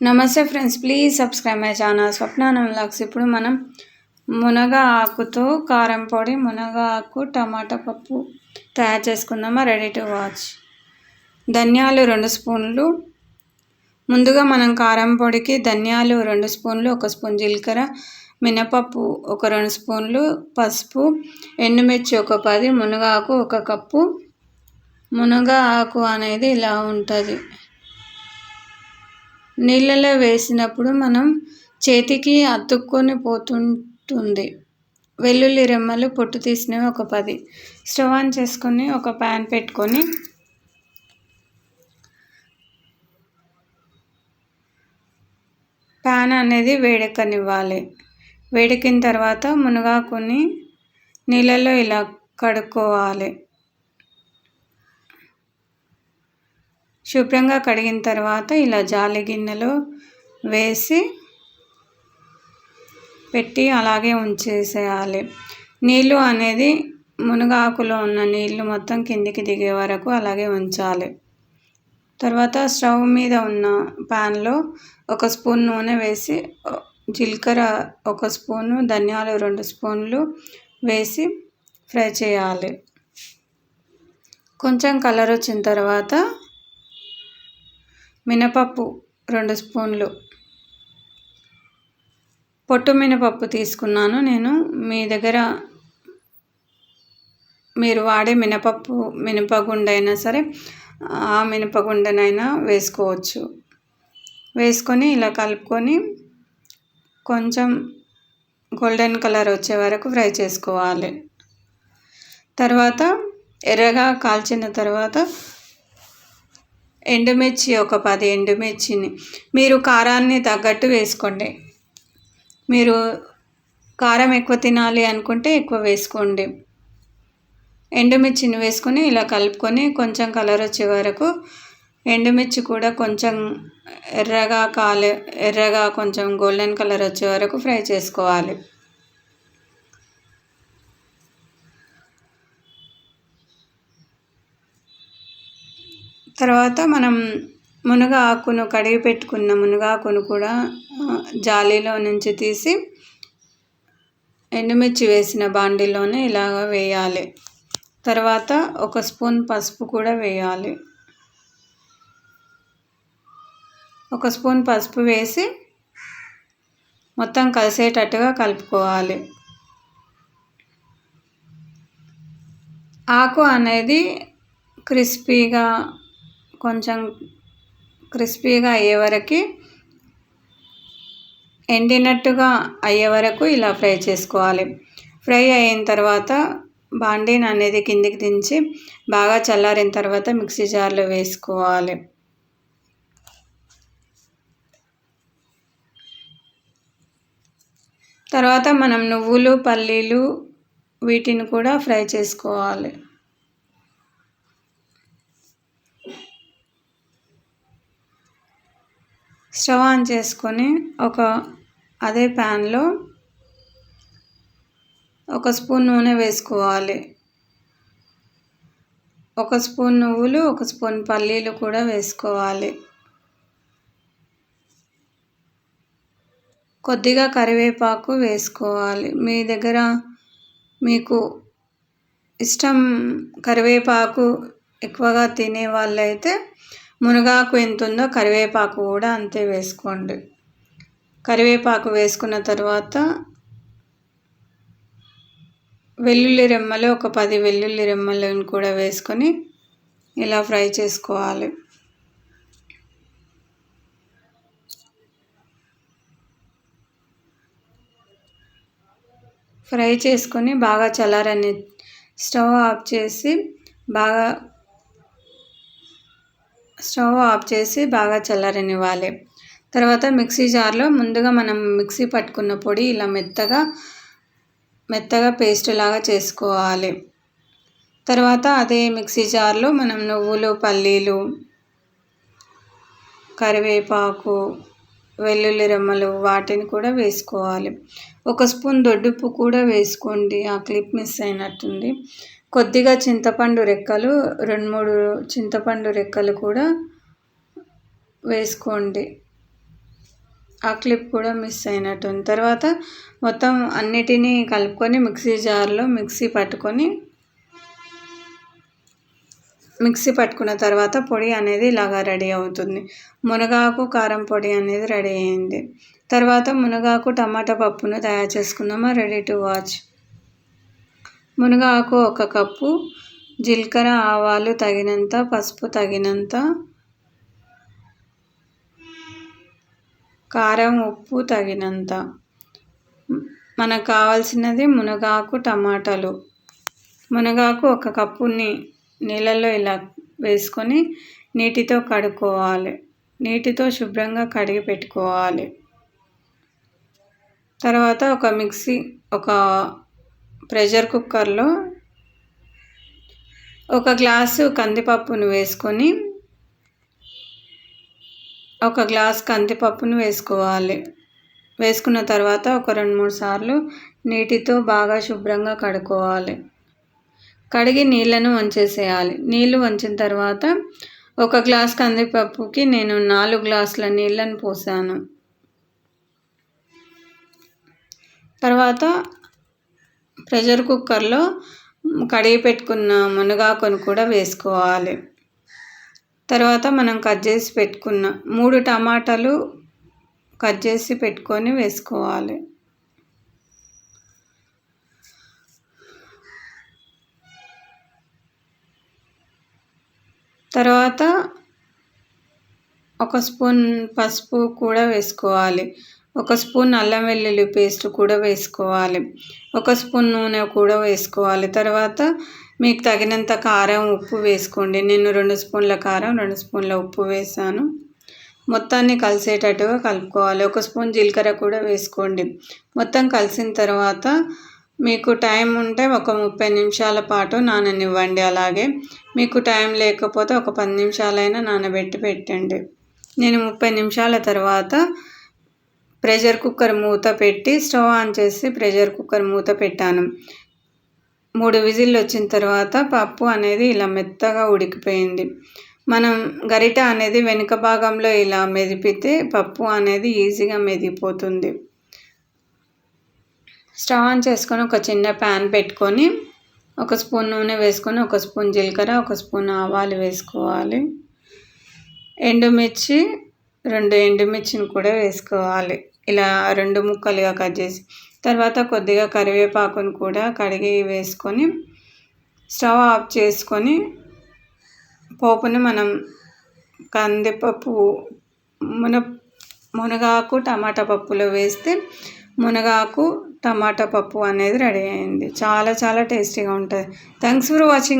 Namaste friends please subscribe my channel. స్వప్నానం లాక్స్ ఇప్పుడు మనం మునగ ఆకుతో కారం పొడి మునగ ఆకు టమాటా పప్పు తయారు చేసుకుందామా రెడీ టు వాచ్ ధనియాలు రెండు స్పూన్లు. ముందుగా మనం కారం పొడికి ధనియాలు రెండు స్పూన్లు ఒక స్పూన్ జీలకర్ర మినపప్పు ఒక రెండు స్పూన్లు పసుపు ఎండుమిర్చి ఒక పది మునగాకు ఒక కప్పు. మునగ ఆకు అనేది ఇలా ఉంటుంది. నీళ్ళలో వేసినప్పుడు మనం చేతికి అతుక్కొని పోతుంటుంది. వెల్లుల్లి రెమ్మలు పొట్టు తీసినవి ఒక పది. స్టవ్ ఆన్ చేసుకొని ఒక ప్యాన్ పెట్టుకొని ప్యాన్ అనేది వేడెక్కనివ్వాలి. వేడెక్కిన తర్వాత మునగాకుని నీళ్ళలో ఇలా కడుక్కోవాలి. శుభ్రంగా కడిగిన తర్వాత ఇలా జాలి గిన్నెలో వేసి పెట్టి అలాగే ఉంచేసేయాలి. నీళ్ళు అనేది మునగాకులో ఉన్న నీళ్ళు మొత్తం కిందికి దిగే వరకు అలాగే ఉంచాలి. తర్వాత స్టవ్ మీద ఉన్న ప్యాన్లో ఒక స్పూన్ నూనె వేసి జీలకర్ర ఒక స్పూను ధనియాలు రెండు స్పూన్లు వేసి ఫ్రై చేయాలి. కొంచెం కలర్ వచ్చిన తర్వాత మినపప్పు రెండు స్పూన్లు. పొట్టు మినపప్పు తీసుకున్నాను నేను. మీ దగ్గర మీరు వాడే మినపప్పు మినపగుండైనా సరే ఆ మినపగుండనైనా వేసుకోవచ్చు. వేసుకొని ఇలా కలుపుకొని కొంచెం గోల్డెన్ కలర్ వచ్చే వరకు ఫ్రై చేసుకోవాలి. తర్వాత ఎర్రగా కాల్చిన తర్వాత ఎండుమిర్చి ఒక పది ఎండుమిర్చిని. మీరు కారాన్ని తగ్గట్టు వేసుకోండి. మీరు కారం ఎక్కువ తినాలి అనుకుంటే ఎక్కువ వేసుకోండి. ఎండుమిర్చిని వేసుకొని ఇలా కలుపుకొని కొంచెం కలర్ వచ్చే వరకు ఎండుమిర్చి కూడా కొంచెం ఎర్రగా కాలే ఎర్రగా కొంచెం గోల్డెన్ కలర్ వచ్చే వరకు ఫ్రై చేసుకోవాలి. తర్వాత మనం మునగ ఆకును కడిగి పెట్టుకున్న మునగాకును కూడా జాలీలో నుంచి తీసి ఎండుమిర్చి వేసిన బాండీలోనే ఇలాగ వేయాలి. తర్వాత ఒక స్పూన్ పసుపు కూడా వేయాలి. ఒక స్పూన్ పసుపు వేసి మొత్తం కలిసేటట్టుగా కలుపుకోవాలి. ఆకు అనేది క్రిస్పీగా కొంచెం క్రిస్పీగా అయ్యే వరకు ఎండినట్టుగా అయ్యే వరకు ఇలా ఫ్రై చేసుకోవాలి. ఫ్రై అయిన తర్వాత బాండీని అనేది కిందికి దించి బాగా చల్లారిన తర్వాత మిక్సీ జార్లో వేసుకోవాలి. తర్వాత మనం నువ్వులు పల్లీలు వీటిని కూడా ఫ్రై చేసుకోవాలి. స్టవ్ ఆన్ చేసుకొని ఒక అదే ప్యాన్లో ఒక స్పూన్ నూనె వేసుకోవాలి. ఒక స్పూన్ నువ్వులు ఒక స్పూన్ పల్లీలు కూడా వేసుకోవాలి. కొద్దిగా కరివేపాకు వేసుకోవాలి. మీ దగ్గర మీకు ఇష్టం కరివేపాకు ఎక్కువగా తినే వాళ్ళైతే మునగాకు ఎంత ఉందో కరివేపాకు కూడా అంతే వేసుకోండి. కరివేపాకు వేసుకున్న తర్వాత వెల్లుల్లి రెమ్మలు ఒక పది వెల్లుల్లి రెమ్మలను కూడా వేసుకొని ఇలా ఫ్రై చేసుకోవాలి. ఫ్రై చేసుకొని బాగా చల్లారని స్టవ్ ఆఫ్ చేసి బాగా స్టవ్ ఆఫ్ చేసి బాగా చల్లారనివ్వాలి. తర్వాత మిక్సీ జార్లో ముందుగా మనం మిక్సీ పట్టుకున్న పొడి ఇలా మెత్తగా మెత్తగా పేస్ట్ లాగా చేసుకోవాలి. తర్వాత అదే మిక్సీ జార్లో మనం నువ్వులు పల్లీలు కరివేపాకు వెల్లుల్లి రెమ్మలు వాటిని కూడా వేసుకోవాలి. ఒక స్పూన్ దొడ్డుప్పు కూడా వేసుకోండి. ఆ క్లిప్ మిస్ అయినట్టుంది. కొద్దిగా చింతపండు రెక్కలు రెండు మూడు చింతపండు రెక్కలు కూడా వేసుకోండి. ఆ క్లిప్ కూడా మిస్ అయినట్టుంది. తర్వాత మొత్తం అన్నిటినీ కలుపుకొని మిక్సీ జార్లో మిక్సీ పట్టుకొని మిక్సీ పట్టుకున్న తర్వాత పొడి అనేది ఇలాగా రెడీ అవుతుంది. మునగాకు కారం పొడి అనేది రెడీ అయింది. తర్వాత మునగాకు టమాటా పప్పును తయారు చేసుకుందామా? రెడీ టు వాచ్ మునగాకు ఒక కప్పు జీలకర్ర ఆవాలు తగినంత పసుపు తగినంత కారం ఉప్పు తగినంత. మనకు కావాల్సినది మునగాకు టమాటాలు. మునగాకు ఒక కప్పుని నీళ్ళల్లో ఇలా వేసుకొని నీటితో కడుక్కోవాలి. నీటితో శుభ్రంగా కడిగి పెట్టుకోవాలి. తర్వాత ఒక మిక్సీ ఒక ప్రెషర్ కుక్కర్లో ఒక గ్లాసు కందిపప్పును వేసుకొని ఒక గ్లాస్ కందిపప్పును వేసుకోవాలి. వేసుకున్న తర్వాత ఒక రెండు మూడు సార్లు నీటితో బాగా శుభ్రంగా కడుక్కోవాలి. కడిగి నీళ్ళను వంచేసేయాలి. నీళ్ళు వంచిన తర్వాత ఒక గ్లాస్ కందిపప్పుకి నేను నాలుగు గ్లాసుల నీళ్ళను పోసాను. తర్వాత ప్రెషర్ కుక్కర్లో కడిగి పెట్టుకున్న మునగాకును కూడా వేసుకోవాలి. తర్వాత మనం కట్ చేసి పెట్టుకున్న మూడు టమాటాలు కట్ చేసి పెట్టుకొని వేసుకోవాలి. తర్వాత ఒక స్పూన్ పసుపు కూడా వేసుకోవాలి. ఒక స్పూన్ అల్లం వెల్లుల్లి పేస్ట్ కూడా వేసుకోవాలి. ఒక స్పూన్ నూనె కూడా వేసుకోవాలి. తర్వాత మీకు తగినంత కారం ఉప్పు వేసుకోండి. నేను రెండు స్పూన్ల కారం రెండు స్పూన్ల ఉప్పు వేసాను. మొత్తాన్ని కలిసేటట్టుగా కలుపుకోవాలి. ఒక స్పూన్ జీలకర్ర కూడా వేసుకోండి. మొత్తం కలిసిన తర్వాత మీకు టైం ఉంటే ఒక ముప్పై నిమిషాల పాటు నాననివ్వండి. అలాగే మీకు టైం లేకపోతే ఒక పది నిమిషాలైనా నానబెట్టి పెట్టండి. నేను ముప్పై నిమిషాల తర్వాత ప్రెషర్ కుక్కర్ మూత పెట్టి స్టవ్ ఆన్ చేసి ప్రెషర్ కుక్కర్ మూత పెట్టాను. మూడు విజిల్లు వచ్చిన తర్వాత పప్పు అనేది ఇలా మెత్తగా ఉడికిపోయింది. మనం గరిట అనేది వెనుక భాగంలో ఇలా మెదిపితే పప్పు అనేది ఈజీగా మెదిగిపోతుంది. స్టవ్ ఆన్ చేసుకొని ఒక చిన్న ప్యాన్ పెట్టుకొని ఒక స్పూన్ నూనె వేసుకొని ఒక స్పూన్ జీలకర్ర ఒక స్పూన్ ఆవాలు వేసుకోవాలి. ఎండుమిర్చి రెండు ఎండుమిర్చిని కూడా వేసుకోవాలి. ఇలా రెండు ముక్కలుగా కట్ చేసి తర్వాత కొద్దిగా కరివేపాకును కూడా కడిగి వేసుకొని స్టవ్ ఆఫ్ చేసుకొని పోపును మనం కందిపప్పు మున మునగాకు టమాటా పప్పులో వేస్తే మునగాకు టమాటా పప్పు అనేది రెడీ అయింది. చాలా చాలా టేస్టీగా ఉంటుంది. Thanks for watching